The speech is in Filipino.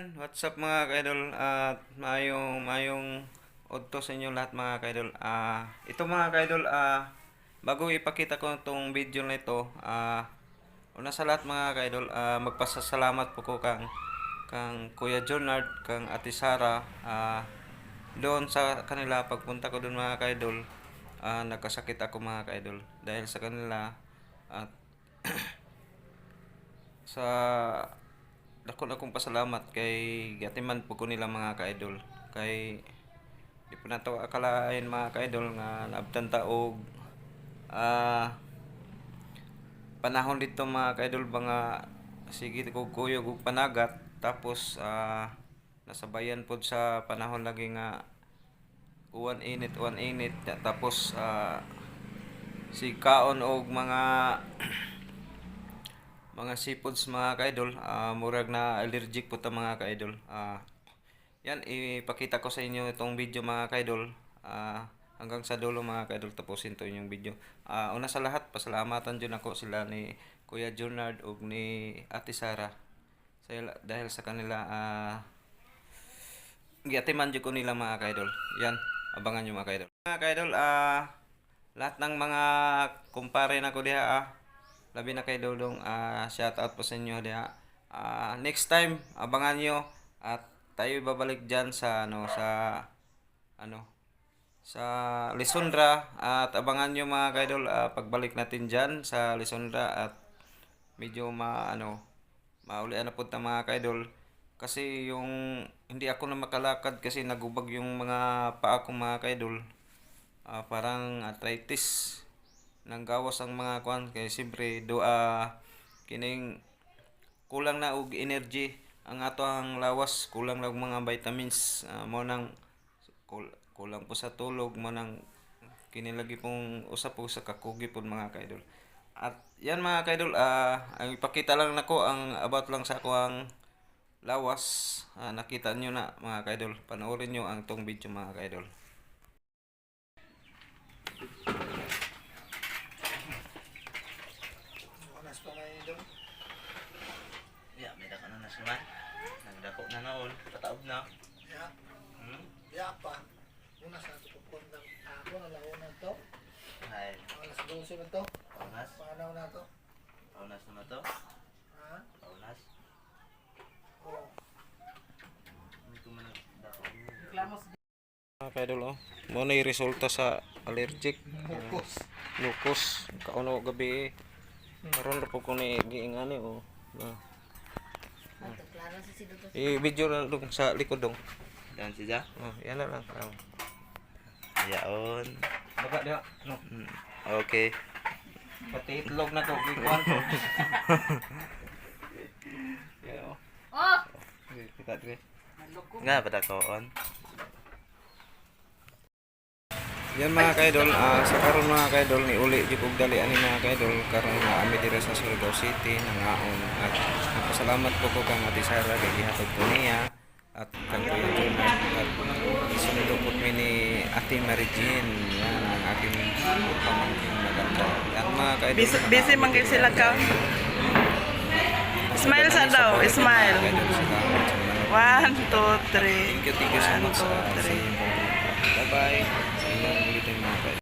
What's up mga kaidol at mayong mayong odto sa inyo lahat mga kaidol. Ah, ito mga kaidol ah bago ipakita ko itong video na ito, ah una sa lahat mga kaidol, ah magpasasalamat po ko kang kang Kuya Jonard, kang Ate Sara, ah doon sa kanila pagpunta ko doon mga kaidol, ah nagkasakit ako mga kaidol dahil sa kanila at sa dako na akong pasalamat kay gatiman po ko nila mga ka-idol. Kay di po na to akalain mga ka-idol nga naabtan ta og ah panahon dito mga ka-idol mga sige ko kuyog og panagat tapos ah nasabayan pod sa panahon lagi nga uwan init uwan init tapos ah si kaon og mga mga seafoods mga ka-idol, ah, murag na allergic po ta mga ka-idol. Ah, yan, ipakita ko sa inyo itong video mga ka-idol. Ah, hanggang sa dulo mga ka-idol, tapusin to yung video. Ah, una sa lahat, pasalamatan dyan ako sila ni Kuya Junard ug ni Ate Sara. Sa, dahil sa kanila, ah, giatiman dyan ko nila mga ka-idol. Yan, abangan nyo mga ka-idol. Mga ka-idol, ah, lahat ng mga kumpare na ko diha, ah, labi na kay Dodong. Ah shout out po sa inyo Ah, next time abangan nyo at tayo babalik diyan sa ano sa ano sa Lisondra at abangan nyo mga kaidol ah, pagbalik natin diyan sa Lisondra at medyo ma ano mauli na po ta mga kaidol. Kasi yung hindi ako na makalakad kasi nagubag yung mga paa ko mga kaidol. Ah, parang arthritis nang gawas ang mga kwan kay siyempre do kining kulang na og energy. Ang ato ang lawas kulang lang mga vitamins. Ah, mo nang kul- kulang po sa tulog mo nang kini lagi pong usa po sa kakugi po mga kaidol at yan mga kaidol ah ang ipakita lang nako ang about lang sa ako ang lawas. Ah, nakita nyo na mga kaidol panoorin nyo ang tong video mga kaidol Oras pa ngayon doon. Ya, may dako na nasuman. Nagdako na noon, pataob na. Ya, Hmm? ya pa. Una sa ito pupunta. Ako na lang una to. Ay, Alas 12 na to. paunas. Paanaw na to. Paunas naman to. Ha? Paunas. Oo. Hindi ko man nagdako. mga kaidol oh mo na resulta sa allergic Focus. lupus kauno gabi karon ra po ko ni giingani oh na i-video na dong sa likod dong Dan siya. oh yan na lang oh. Yaon. baka dia no Hmm. Okay. pati itlog na to gikuan ko yeah, oh. Oh! Okay, kita dire Nga, padakoon. Yan mga kaidol, ah, sa karon mga kaidol ni uli og dali ani mga kaidol karon na ami dire sa Surigao City nangaon at nagpasalamat po ko kang Ate Sara kay gihatod ko niya at kang Kuya Jonah at po mi ni Ate Mary Jean yan ang aking pamangkin maganda yan mga kaidol Busy, busy man kayo sila ka. Smile sa daw, smile. One, two, three. Thank you, thank you so much pagpunta. Bye-bye. Sa inyong ulitin mga kaidol.